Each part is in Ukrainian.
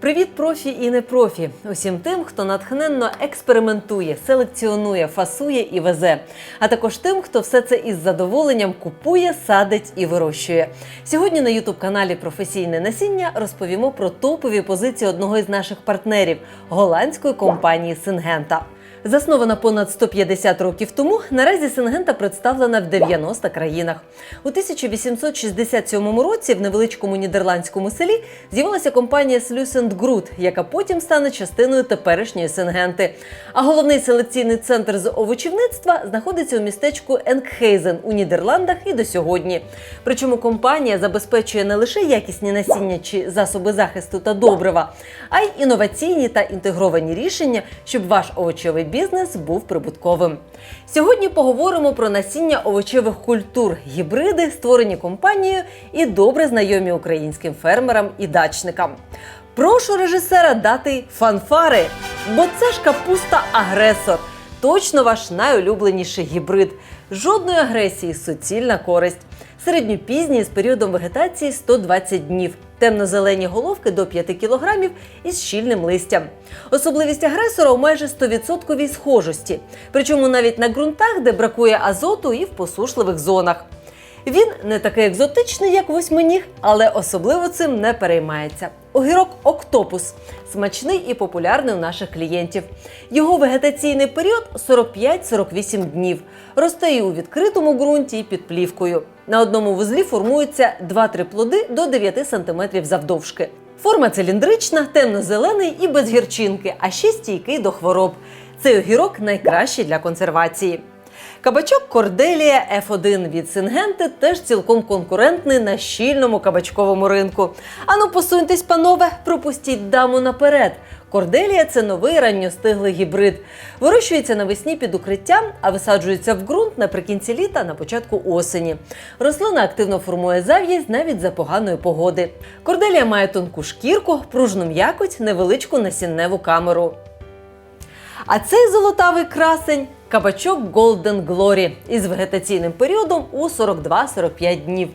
Привіт, профі і не профі! Усім тим, хто натхненно експериментує, селекціонує, фасує і везе, а також тим, хто все це із задоволенням купує, садить і вирощує. Сьогодні на youtube каналі Професійне насіння розповімо про топові позиції одного із наших партнерів голландської компанії Сингента. Заснована понад 150 років тому, наразі Сингента представлена в 90 країнах. У 1867 році в невеличкому нідерландському селі з'явилася компанія Slucent Groot, яка потім стане частиною теперішньої Сингенти. А головний селекційний центр з овочівництва знаходиться у містечку Енкхейзен у Нідерландах і до сьогодні. Причому компанія забезпечує не лише якісні насіння чи засоби захисту та добрива, а й інноваційні та інтегровані рішення, щоб ваш овочевий бізнес був прибутковим. Сьогодні поговоримо про насіння овочевих культур, гібриди, створені компанією і добре знайомі українським фермерам і дачникам. Прошу режисера дати фанфари, бо це ж капуста агресор. Точно ваш найулюбленіший гібрид. Жодної агресії, суцільна користь. Середньопізній з періодом вегетації 120 днів. Темно-зелені головки до 5 кг із щільним листям. Особливість агресора у майже 100% схожості. Причому навіть на ґрунтах, де бракує азоту і в посушливих зонах. Він не такий екзотичний, як восьминіг, але особливо цим не переймається. Огірок октопус смачний і популярний у наших клієнтів. Його вегетаційний період 45-48 днів. Росте і у відкритому ґрунті, і під плівкою. На одному вузлі формуються 2-3 плоди до 9 см завдовжки. Форма циліндрична, темно-зелений і без гірчинки, а ще стійкий до хвороб. Цей огірок найкращий для консервації. Кабачок Корделія F1 від Сингенти теж цілком конкурентний на щільному кабачковому ринку. Ану, посуньтесь, панове, пропустіть даму наперед. Корделія це новий ранньостиглий гібрид. Вирощується навесні під укриттям, а висаджується в ґрунт наприкінці літа на початку осені. Рослина активно формує зав'язь навіть за поганої погоди. Корделія має тонку шкірку, пружну м'якоть, невеличку насінневу камеру. А цей золотавий красень кабачок Golden Glory із вегетаційним періодом у 42-45 днів.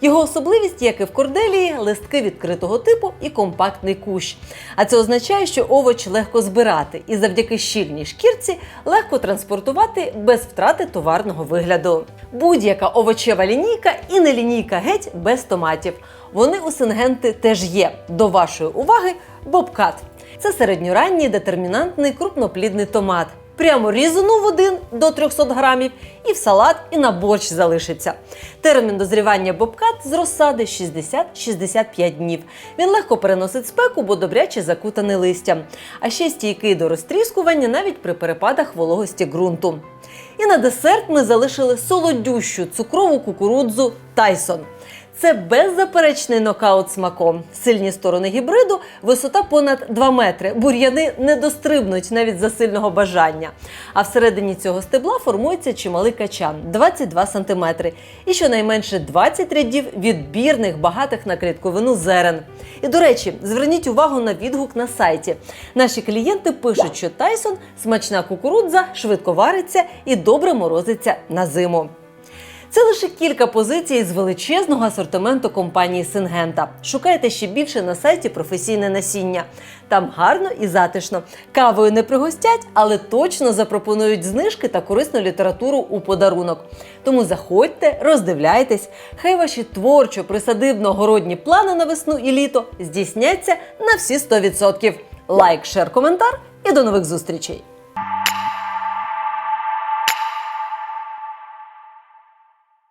Його особливість, як і в корделії, листки відкритого типу і компактний кущ. А це означає, що овоч легко збирати і завдяки щільній шкірці легко транспортувати без втрати товарного вигляду. Будь-яка овочева лінійка і не лінійка геть без томатів. Вони у сингенти теж є. До вашої уваги бобкат. Це середньоранній детермінантний крупноплідний томат. Прямо різану в один до 300 грамів і в салат, і на борщ залишиться. Термін дозрівання бобкат з розсади 60-65 днів. Він легко переносить спеку, бо добряче закутаний листям. А ще стійкий до розтріскування навіть при перепадах вологості ґрунту. І на десерт ми залишили солодющу цукрову кукурудзу Тайсон. Це беззаперечний нокаут смаком. Сильні сторони гібриду, висота понад 2 метри. Бур'яни не дострибнуть навіть за сильного бажання. А всередині цього стебла формується чималий качан 22 см. І щонайменше 20 рядів відбірних, багатих на клітковину зерен. І до речі, зверніть увагу на відгук на сайті. Наші клієнти пишуть, що Тайсон смачна кукурудза, швидко вариться і добре морозиться на зиму. Це лише кілька позицій з величезного асортименту компанії Сингента. Шукайте ще більше на сайті професійне насіння. Там гарно і затишно. Кавою не пригостять, але точно запропонують знижки та корисну літературу у подарунок. Тому заходьте, роздивляйтесь, хай ваші творчо присадибно городні плани на весну і літо здійсняться на всі 100%. Лайк, шер, коментар і до нових зустрічей!